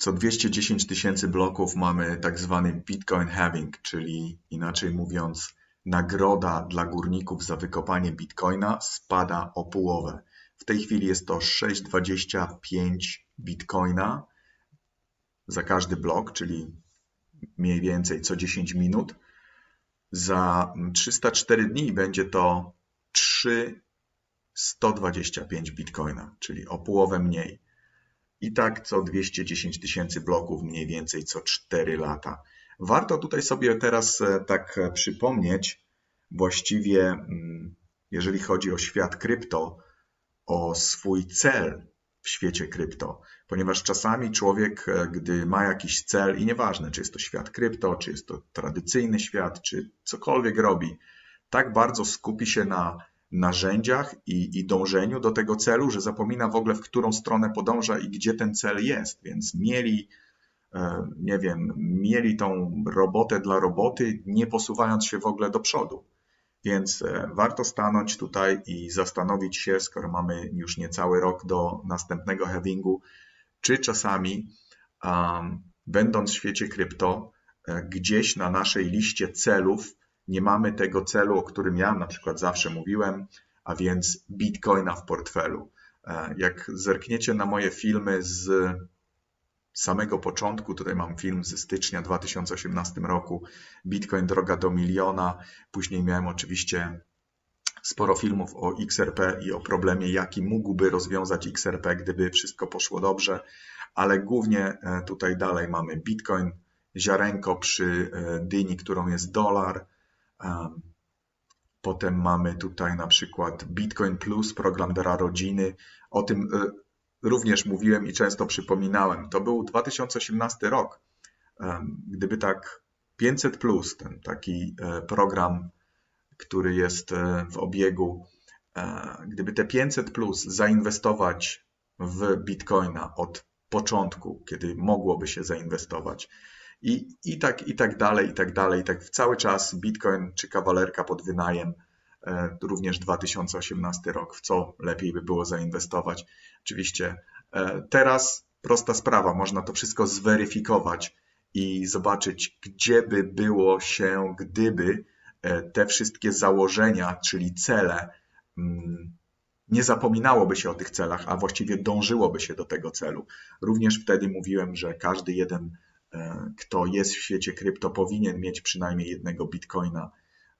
co 210 tysięcy bloków mamy tak zwany Bitcoin halving, czyli inaczej mówiąc, nagroda dla górników za wykopanie Bitcoina spada o połowę. W tej chwili jest to 6,25 Bitcoina za każdy blok, czyli mniej więcej co 10 minut. Za 304 dni będzie to 3,125 Bitcoina, czyli o połowę mniej. I tak co 210 tysięcy bloków, mniej więcej co 4 lata. Warto tutaj sobie teraz e, tak e, przypomnieć, właściwie, mm, jeżeli chodzi o świat krypto, o swój cel w świecie krypto, ponieważ czasami człowiek, e, gdy ma jakiś cel, i nieważne, czy jest to świat krypto, czy jest to tradycyjny świat, czy cokolwiek robi, tak bardzo skupi się na narzędziach i, i dążeniu do tego celu, że zapomina w ogóle, w którą stronę podąża i gdzie ten cel jest. Więc mieli, e, nie wiem, mieli tą robotę dla roboty, nie posuwając się w ogóle do przodu. Więc e, warto stanąć tutaj i zastanowić się, skoro mamy już niecały rok do następnego halvingu, czy czasami, um, będąc w świecie krypto, e, gdzieś na naszej liście celów nie mamy tego celu, o którym ja na przykład zawsze mówiłem, a więc bitcoina w portfelu. E, jak zerkniecie na moje filmy z samego początku, tutaj mam film ze stycznia 2018 roku, Bitcoin droga do miliona. Później miałem oczywiście sporo filmów o XRP i o problemie, jaki mógłby rozwiązać XRP, gdyby wszystko poszło dobrze, ale głównie e, tutaj dalej mamy Bitcoin, ziarenko przy e, dyni, którą jest dolar, Potem mamy tutaj na przykład Bitcoin Plus, program dla rodziny. O tym e, również mówiłem i często przypominałem. To był 2018 rok. Gdyby tak 500 Plus, ten taki e, program, który jest e, w obiegu, gdyby te 500 Plus zainwestować w Bitcoina od początku, kiedy mogłoby się zainwestować, i, i, tak, i tak dalej, i tak dalej. I tak cały czas Bitcoin czy kawalerka pod wynajem, e, również 2018 rok, w co lepiej by było zainwestować. Oczywiście e, teraz prosta sprawa, można to wszystko zweryfikować i zobaczyć, gdzie by było się, gdyby e, te wszystkie założenia, czyli cele, mm, nie zapominałoby się o tych celach, a właściwie dążyłoby się do tego celu. Również wtedy mówiłem, że każdy jeden kto jest w świecie krypto, powinien mieć przynajmniej jednego bitcoina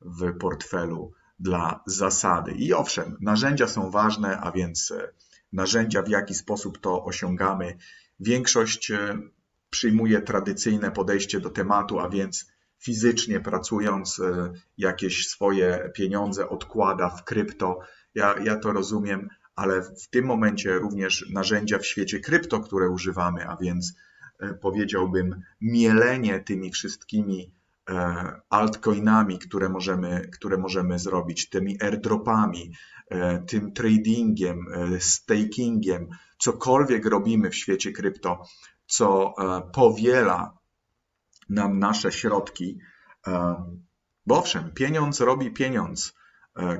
w portfelu dla zasady. I owszem, narzędzia są ważne, a więc e, narzędzia, w jaki sposób to osiągamy. Większość e, przyjmuje tradycyjne podejście do tematu, a więc fizycznie pracując, jakieś swoje pieniądze odkłada w krypto. Ja, ja to rozumiem, ale w tym momencie również narzędzia w świecie krypto, które używamy, a więc E, powiedziałbym, mielenie tymi wszystkimi e, altcoinami, które możemy, które możemy zrobić, tymi airdropami, e, tym tradingiem, stakingiem, cokolwiek robimy w świecie krypto, co powiela nam nasze środki. Bo owszem, pieniądz robi pieniądz,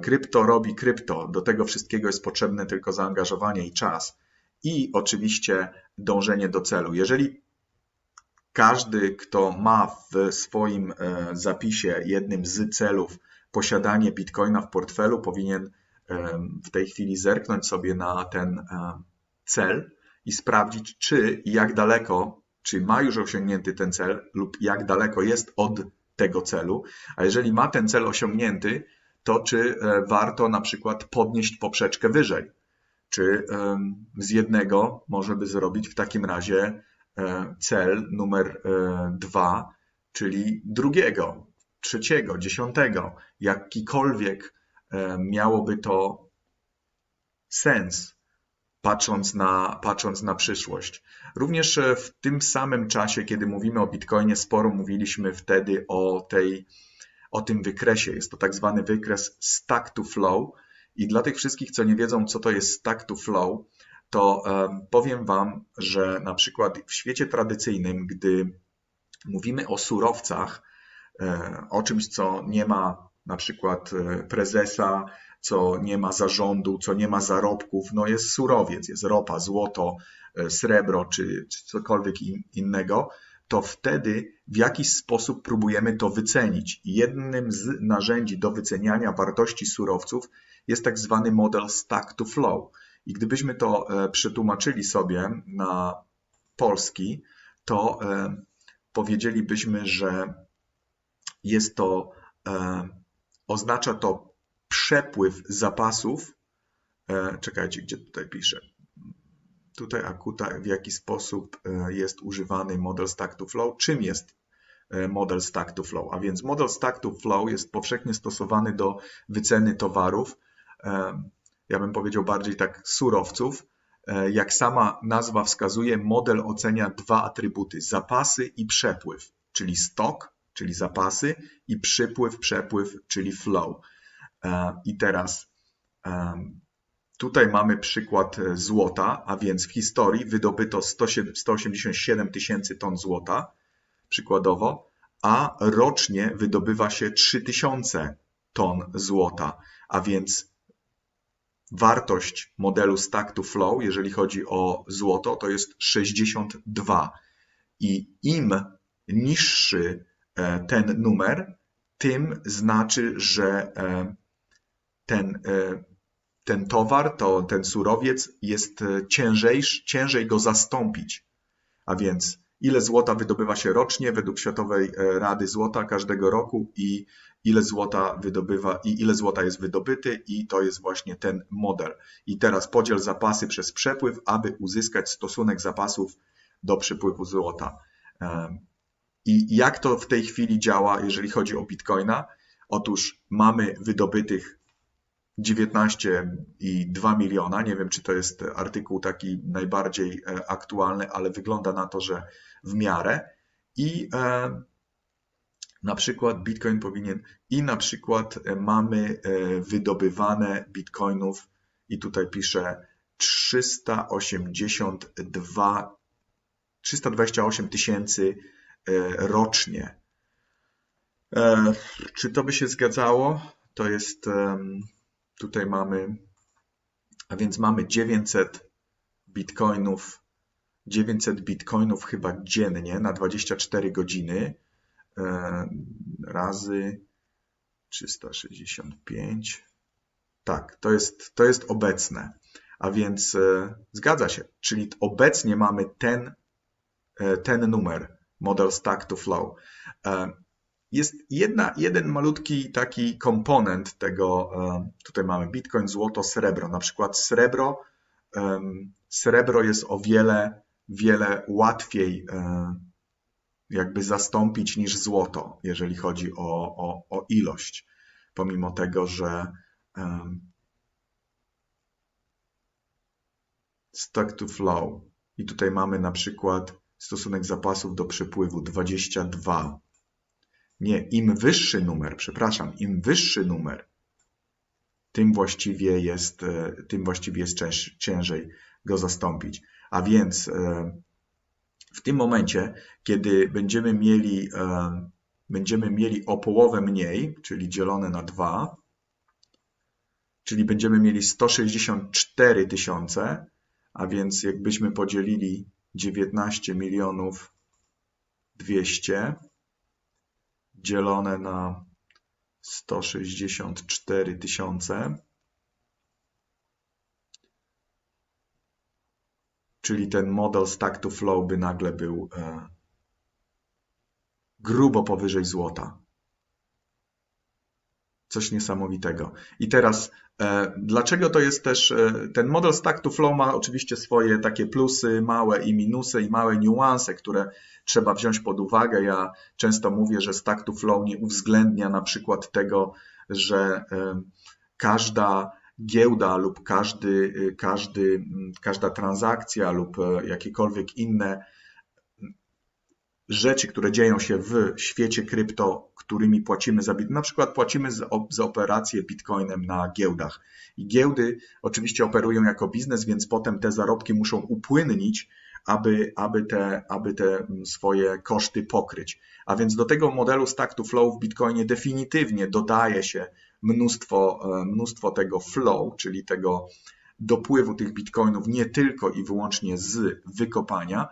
krypto robi krypto, do tego wszystkiego jest potrzebne tylko zaangażowanie i czas. I oczywiście dążenie do celu. Jeżeli każdy, kto ma w swoim e, zapisie jednym z celów posiadanie bitcoina w portfelu, powinien e, w tej chwili zerknąć sobie na ten e, cel i sprawdzić, czy i jak daleko, czy ma już osiągnięty ten cel, lub jak daleko jest od tego celu. A jeżeli ma ten cel osiągnięty, to czy warto na przykład podnieść poprzeczkę wyżej? Czy z jednego może by zrobić w takim razie cel numer e, dwa, czyli drugiego, trzeciego, dziesiątego, jakikolwiek e, miałoby to sens, patrząc na, patrząc na przyszłość. Również w tym samym czasie, kiedy mówimy o Bitcoinie, sporo mówiliśmy wtedy o, tej, o tym wykresie. Jest to tak zwany wykres stack to flow. I dla tych wszystkich, co nie wiedzą, co to jest stack to flow, to powiem Wam, że na przykład w świecie tradycyjnym, gdy mówimy o surowcach, e, o czymś, co nie ma na przykład e, prezesa, co nie ma zarządu, co nie ma zarobków, no jest surowiec, jest ropa, złoto, e, srebro czy, czy cokolwiek in, innego, to wtedy w jakiś sposób próbujemy to wycenić. Jednym z narzędzi do wyceniania wartości surowców jest tak zwany model stack to flow. I gdybyśmy to e, przetłumaczyli sobie na polski, to e, powiedzielibyśmy, że jest to, e, oznacza to przepływ zapasów. Czekajcie, gdzie tutaj piszę. Tutaj akuta w jaki sposób jest używany model stack to flow. Czym jest model stack to flow? A więc model stack to flow jest powszechnie stosowany do wyceny towarów ja bym powiedział bardziej tak surowców. E, jak sama nazwa wskazuje, model ocenia dwa atrybuty: zapasy i przepływ, czyli stok, czyli zapasy, i przypływ, przepływ, czyli flow. E, I teraz tutaj mamy przykład e, złota, a więc w historii wydobyto 187 tysięcy ton złota, przykładowo, a rocznie wydobywa się 3000 ton złota, a więc wartość modelu Stack to Flow, jeżeli chodzi o złoto, to jest 62. I im niższy e, ten numer, tym znaczy, że e, ten, e, ten towar, to ten surowiec jest ciężej, ciężej go zastąpić. A więc ile złota wydobywa się rocznie według Światowej Rady Złota każdego roku i ile złota wydobywa i ile złota jest wydobyty i to jest właśnie ten model. I teraz podziel zapasy przez przepływ, aby uzyskać stosunek zapasów do przepływu złota. I jak to w tej chwili działa, jeżeli chodzi o Bitcoina? Otóż mamy wydobytych 19,2 miliona. Nie wiem, czy to jest artykuł taki najbardziej e, aktualny, ale wygląda na to, że w miarę. I e, na przykład Bitcoin powinien i na przykład e, mamy e, wydobywane Bitcoinów i tutaj piszę 382 328 tysięcy e, rocznie. Czy to by się zgadzało? To jest tutaj mamy a więc mamy 900 bitcoinów 900 bitcoinów chyba dziennie na 24 godziny razy 365. Tak, to jest, to jest obecne. A więc e, zgadza się, czyli obecnie mamy ten, e, ten numer, model stack to flow. Jest jedna, jeden malutki taki komponent tego, tutaj mamy bitcoin, złoto, srebro. Na przykład srebro, srebro jest o wiele, wiele łatwiej jakby zastąpić niż złoto, jeżeli chodzi o, o, o ilość, pomimo tego, że um, stock to flow i tutaj mamy na przykład stosunek zapasów do przepływu 22. Nie, im wyższy numer, przepraszam, im wyższy numer, tym właściwie jest, e, tym właściwie jest ciężej go zastąpić. A więc e, w tym momencie, kiedy będziemy mieli, e, będziemy mieli o połowę mniej, czyli dzielone na 2, czyli będziemy mieli 164 tysiące, a więc jakbyśmy podzielili 19 milionów 200 dzielone na 164 tysiące, czyli ten model stack to flow by nagle był e, grubo powyżej złota. Coś niesamowitego. I teraz, e, dlaczego to jest też, e, ten model stack to flow ma oczywiście swoje takie plusy, małe i minusy i małe niuanse, które trzeba wziąć pod uwagę. Ja często mówię, że stack to flow nie uwzględnia na przykład tego, że każda giełda lub każdy, każdy, każda transakcja lub e, jakiekolwiek inne rzeczy, które dzieją się w świecie krypto, którymi płacimy za na przykład płacimy za, za operacje bitcoinem na giełdach. I giełdy oczywiście operują jako biznes, więc potem te zarobki muszą upłynnić, aby, aby, te, aby te swoje koszty pokryć. A więc do tego modelu stack to flow w bitcoinie definitywnie dodaje się mnóstwo, e, mnóstwo tego flow, czyli tego dopływu tych bitcoinów nie tylko i wyłącznie z wykopania,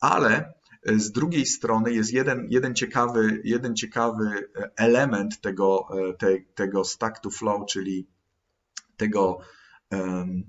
ale z drugiej strony jest jeden, jeden, ciekawy, jeden ciekawy element tego, te, tego stack to flow, czyli tego um,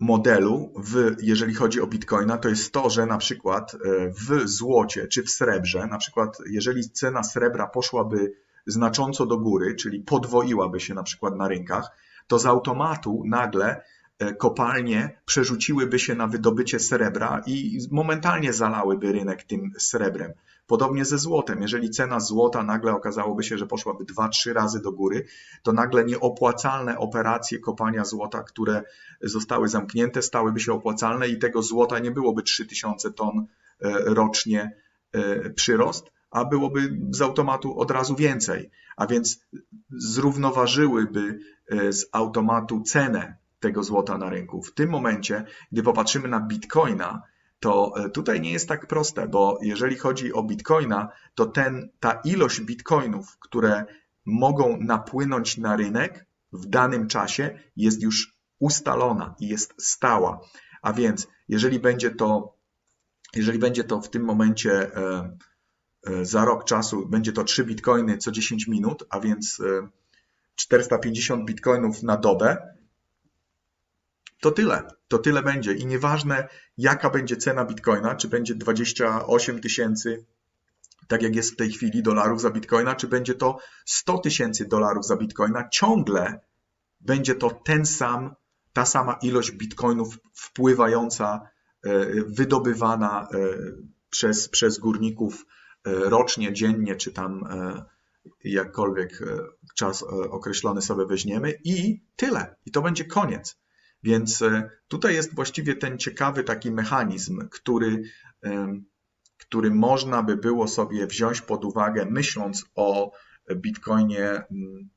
modelu, w, jeżeli chodzi o bitcoina, to jest to, że na przykład w złocie czy w srebrze, na przykład jeżeli cena srebra poszłaby znacząco do góry, czyli podwoiłaby się na przykład na rynkach, to z automatu nagle e, kopalnie przerzuciłyby się na wydobycie srebra i momentalnie zalałyby rynek tym srebrem. Podobnie ze złotem. Jeżeli cena złota nagle okazałoby się, że poszłaby 2-3 razy do góry, to nagle nieopłacalne operacje kopania złota, które zostały zamknięte, stałyby się opłacalne i tego złota nie byłoby 3000 ton e, rocznie e, przyrost, a byłoby z automatu od razu więcej. A więc zrównoważyłyby e, z automatu cenę tego złota na rynku. W tym momencie, gdy popatrzymy na bitcoina, to e, tutaj nie jest tak proste, bo jeżeli chodzi o bitcoina, to ten, ta ilość bitcoinów, które mogą napłynąć na rynek w danym czasie, jest już ustalona i jest stała. A więc, jeżeli będzie to, jeżeli będzie to w tym momencie e, za rok czasu będzie to 3 bitcoiny co 10 minut, a więc 450 e, bitcoinów na dobę, to tyle. To tyle będzie. I nieważne, jaka będzie cena bitcoina, czy będzie 28 tysięcy, tak jak jest w tej chwili, dolarów za bitcoina, czy będzie to 100 tysięcy dolarów za bitcoina, ciągle będzie to ten sam, ta sama ilość bitcoinów wpływająca, e, wydobywana przez, przez górników E, rocznie, dziennie, czy tam e, jakkolwiek e, czas określony sobie weźmiemy i tyle. I to będzie koniec. Więc tutaj jest właściwie ten ciekawy taki mechanizm, który, który można by było sobie wziąć pod uwagę, myśląc o Bitcoinie mm,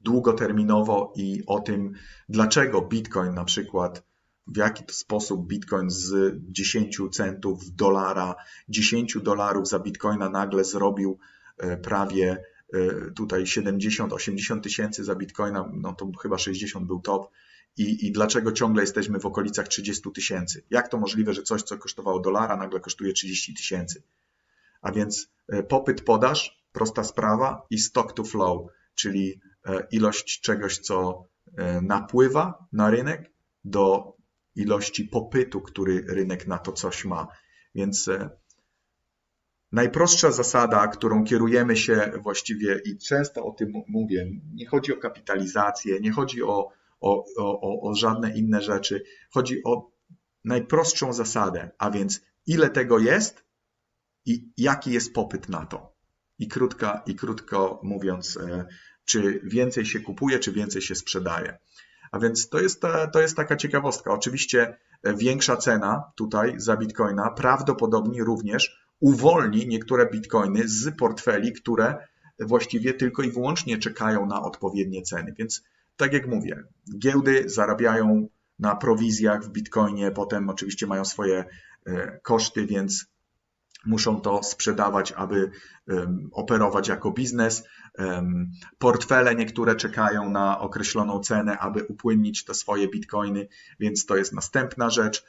długoterminowo i o tym, dlaczego Bitcoin na przykład w jaki sposób Bitcoin z 10 centów dolara, 10 dolarów za Bitcoina nagle zrobił e, prawie e, tutaj 70-80 tysięcy za Bitcoina, no to chyba 60 był top. I, I dlaczego ciągle jesteśmy w okolicach 30 tysięcy? Jak to możliwe, że coś, co kosztowało dolara, nagle kosztuje 30 tysięcy? A więc e, popyt, podaż, prosta sprawa i stock to flow, czyli ilość czegoś, co napływa na rynek do ilości popytu, który rynek na to coś ma. Więc e, najprostsza zasada, którą kierujemy się właściwie i często o tym mówię, nie chodzi o kapitalizację, nie chodzi o, o, o, o żadne inne rzeczy, chodzi o najprostszą zasadę, a więc ile tego jest i jaki jest popyt na to. I, krótka, i krótko mówiąc, e, czy więcej się kupuje, czy więcej się sprzedaje. A więc to jest, to jest taka ciekawostka. Oczywiście e, większa cena tutaj za bitcoina prawdopodobnie również uwolni niektóre bitcoiny z portfeli, które właściwie tylko i wyłącznie czekają na odpowiednie ceny. Więc tak jak mówię, giełdy zarabiają na prowizjach w bitcoinie, potem oczywiście mają swoje e, koszty, więc muszą to sprzedawać, aby operować jako biznes. Portfele niektóre czekają na określoną cenę, aby upłynnić te swoje bitcoiny, więc to jest następna rzecz.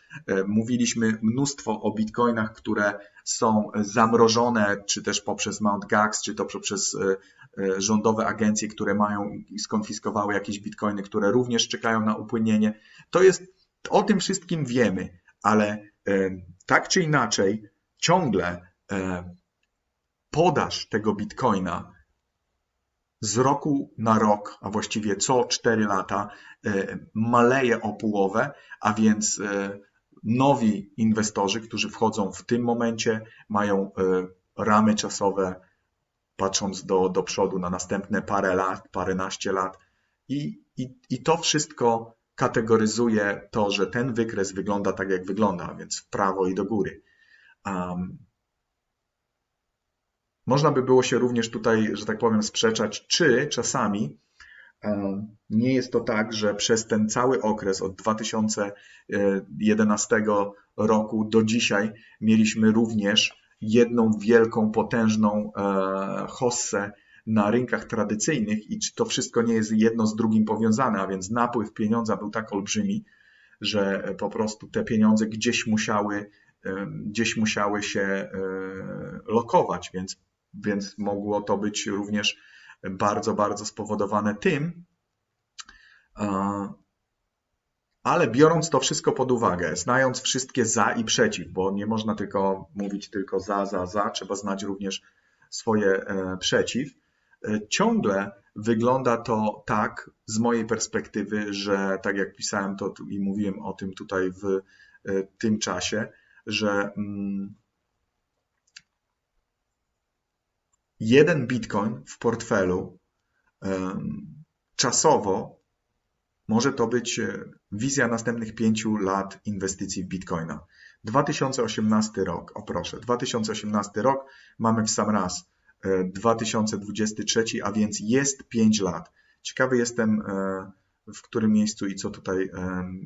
Mówiliśmy mnóstwo o bitcoinach, które są zamrożone, czy też poprzez Mt. Gox, czy to poprzez e, e, rządowe agencje, które mają skonfiskowały jakieś bitcoiny, które również czekają na upłynienie. To jest, o tym wszystkim wiemy, ale tak czy inaczej, ciągle e, podaż tego bitcoina z roku na rok, a właściwie co 4 lata, e, maleje o połowę, a więc e, nowi inwestorzy, którzy wchodzą w tym momencie, mają ramy czasowe, patrząc do, do przodu na następne parę lat, paręnaście lat. I, i, I to wszystko kategoryzuje to, że ten wykres wygląda tak, jak wygląda, więc w prawo i do góry. Um, można by było się również tutaj, że tak powiem, sprzeczać, czy czasami nie jest to tak, że przez ten cały okres od 2011 roku do dzisiaj mieliśmy również jedną wielką, potężną e, hossę na rynkach tradycyjnych i czy to wszystko nie jest jedno z drugim powiązane, a więc napływ pieniądza był tak olbrzymi, że po prostu te pieniądze gdzieś musiały, gdzieś musiały się e, lokować, więc, więc mogło to być również bardzo, bardzo spowodowane tym, ale biorąc to wszystko pod uwagę, znając wszystkie za i przeciw, bo nie można tylko mówić tylko za, za, za, trzeba znać również swoje e, przeciw, e, ciągle wygląda to tak z mojej perspektywy, że tak jak pisałem to i mówiłem o tym tutaj w tym czasie, że mm, jeden bitcoin w portfelu czasowo może to być e, wizja następnych pięciu lat inwestycji w bitcoina. 2018 rok, o proszę, 2018 rok mamy w sam raz 2023, e, a więc jest 5 lat. Ciekawy jestem, e, w którym miejscu i co tutaj,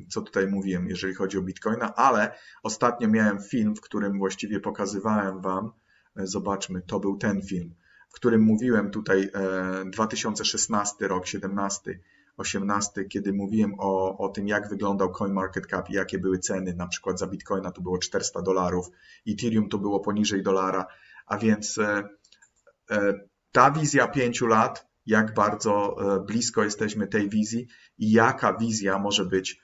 co tutaj mówiłem, jeżeli chodzi o bitcoina, ale ostatnio miałem film, w którym właściwie pokazywałem Wam, zobaczmy, to był ten film, w którym mówiłem tutaj 2016 rok, 17 18, kiedy mówiłem o, o tym, jak wyglądał CoinMarketCap i jakie były ceny, na przykład za Bitcoina to było 400 dolarów, Ethereum to było poniżej dolara, a więc e, e, ta wizja pięciu lat, jak bardzo e, blisko jesteśmy tej wizji i jaka wizja może być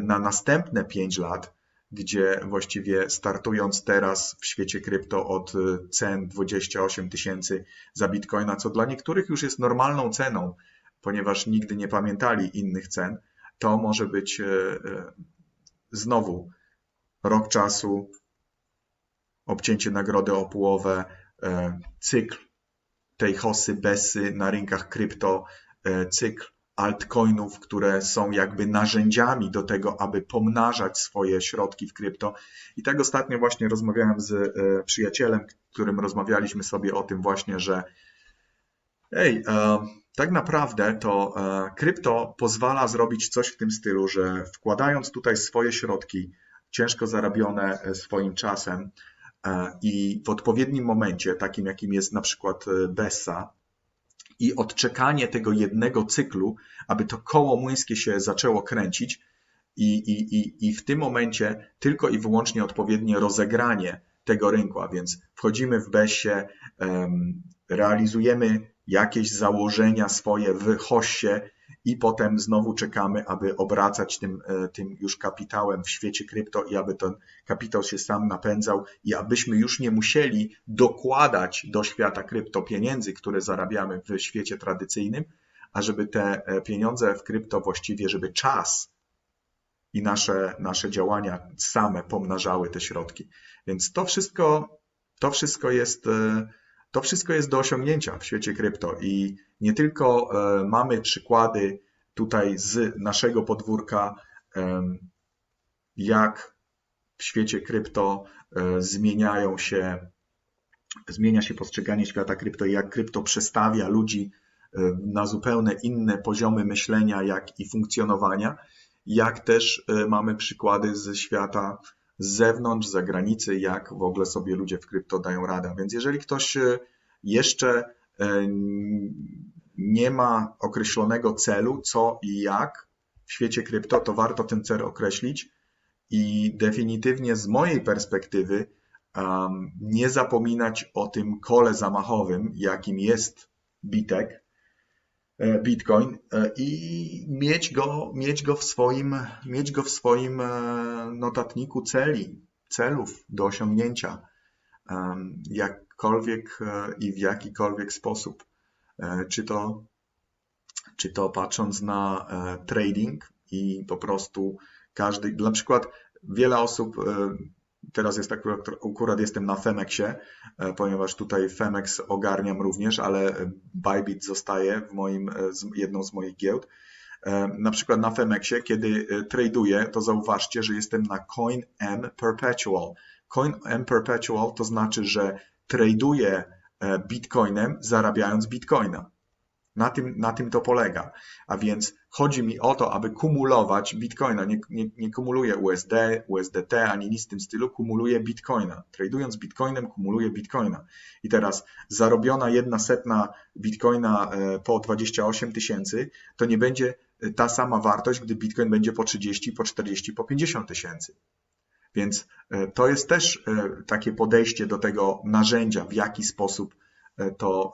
na następne 5 lat, gdzie właściwie startując teraz w świecie krypto od cen 28 tysięcy za bitcoina, co dla niektórych już jest normalną ceną, ponieważ nigdy nie pamiętali innych cen, to może być e, e, znowu rok czasu, obcięcie nagrody o połowę, e, cykl tej hosy, besy na rynkach krypto, cykl altcoinów, które są jakby narzędziami do tego, aby pomnażać swoje środki w krypto. I tak ostatnio właśnie rozmawiałem z przyjacielem, którym rozmawialiśmy sobie o tym właśnie, że Ej, tak naprawdę to e, krypto pozwala zrobić coś w tym stylu, że wkładając tutaj swoje środki, ciężko zarabione e, swoim czasem e, i w odpowiednim momencie, takim jakim jest na przykład Bessa, i odczekanie tego jednego cyklu, aby to koło młyńskie się zaczęło kręcić, i, i, i, i w tym momencie tylko i wyłącznie odpowiednie rozegranie tego rynku, a więc wchodzimy w Bessie, realizujemy jakieś założenia swoje w hoście i potem znowu czekamy, aby obracać tym, e, tym już kapitałem w świecie krypto i aby ten kapitał się sam napędzał i abyśmy już nie musieli dokładać do świata krypto pieniędzy, które zarabiamy w świecie tradycyjnym, a żeby te e, pieniądze w krypto właściwie, żeby czas i nasze, nasze działania same pomnażały te środki. Więc to wszystko, to wszystko jest e, to wszystko jest do osiągnięcia w świecie krypto i nie tylko e, mamy przykłady tutaj z naszego podwórka, jak w świecie krypto e, zmieniają się, zmienia się postrzeganie świata krypto i jak krypto przestawia ludzi e, na zupełnie inne poziomy myślenia, jak i funkcjonowania, jak też mamy przykłady ze świata z zewnątrz, z zagranicy, jak w ogóle sobie ludzie w krypto dają radę. Więc jeżeli ktoś e, jeszcze e, nie ma określonego celu, co i jak w świecie krypto, to warto ten cel określić i definitywnie z mojej perspektywy nie zapominać o tym kole zamachowym, jakim jest Bitek, Bitcoin e, i mieć go, mieć go w swoim, mieć go w swoim e, notatniku celi, celów do osiągnięcia, jakkolwiek i w jakikolwiek sposób. Czy to, czy to patrząc na trading i po prostu każdy, na przykład wiele osób Teraz jest akurat, akurat jestem na Femexie, e, ponieważ tutaj Femex ogarniam również, ale Bybit zostaje w moim, e, jedną z moich giełd. E, na przykład na Femexie, kiedy traduję, to zauważcie, że jestem na Coin M Perpetual. Coin M Perpetual to znaczy, że traduję Bitcoinem zarabiając Bitcoina. Na tym, na tym to polega. A więc chodzi mi o to, aby kumulować bitcoina. Nie, nie, nie kumuluję USD, USDT ani nic w tym stylu, kumuluję bitcoina. Tradując bitcoinem, kumuluję bitcoina. I teraz zarobiona jedna setna bitcoina e, po 28 tysięcy, to nie będzie ta sama wartość, gdy bitcoin będzie po 30, po 40, po 50 tysięcy. Więc e, to jest też e, takie podejście do tego narzędzia, w jaki sposób e, to,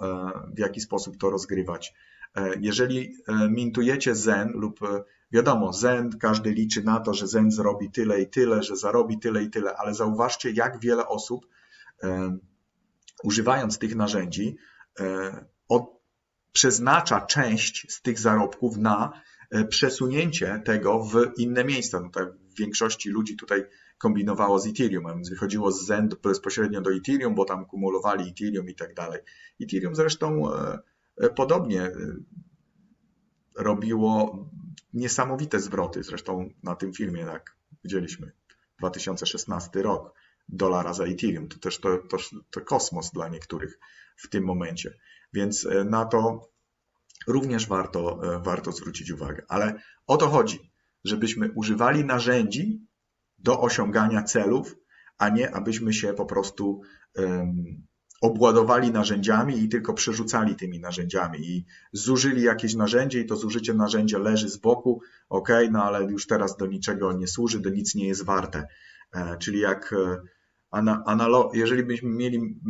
w jaki sposób to rozgrywać. Jeżeli mintujecie Zen lub wiadomo, Zen, każdy liczy na to, że Zen zrobi tyle i tyle, że zarobi tyle i tyle, ale zauważcie, jak wiele osób używając tych narzędzi przeznacza część z tych zarobków na przesunięcie tego w inne miejsca. No tak w większości ludzi tutaj kombinowało z Ethereum, a więc wychodziło z Zen bezpośrednio do Ethereum, bo tam kumulowali Ethereum i tak dalej. Ethereum zresztą e, e, podobnie e, robiło niesamowite zwroty, zresztą na tym filmie, jak widzieliśmy, 2016 rok, dolara za Ethereum, to też to, to, to kosmos dla niektórych w tym momencie, więc na to również warto, warto zwrócić uwagę. Ale o to chodzi, żebyśmy używali narzędzi, do osiągania celów, a nie abyśmy się po prostu obładowali narzędziami i tylko przerzucali tymi narzędziami i zużyli jakieś narzędzie i to zużycie narzędzia leży z boku, ok, no ale już teraz do niczego nie służy, do nic nie jest warte. E, czyli jak e, jeżeli byśmy mieli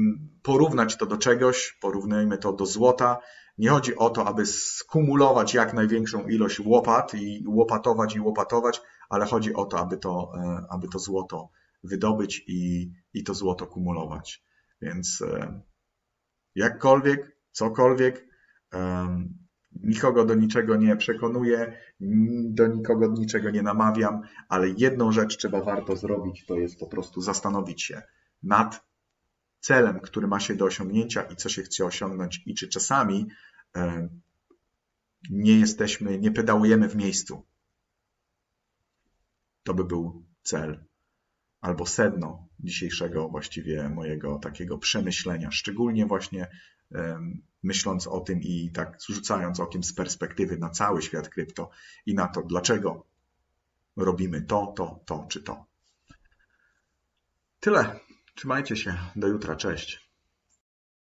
porównać to do czegoś, porównajmy to do złota, nie chodzi o to, aby skumulować jak największą ilość łopat i łopatować i łopatować, ale chodzi o to, aby to, e, aby to złoto wydobyć i, i to złoto kumulować. Więc e, jakkolwiek, cokolwiek, nikogo do niczego nie przekonuję, do nikogo do niczego nie namawiam, ale jedną rzecz trzeba warto zrobić, to jest po prostu zastanowić się nad celem, który ma się do osiągnięcia i co się chce osiągnąć i czy czasami nie jesteśmy, nie pedałujemy w miejscu. To by był cel albo sedno dzisiejszego właściwie mojego takiego przemyślenia, szczególnie właśnie myśląc o tym i tak rzucając okiem z perspektywy na cały świat krypto i na to, dlaczego robimy to, to, to czy to. Tyle. Trzymajcie się. Do jutra. Cześć.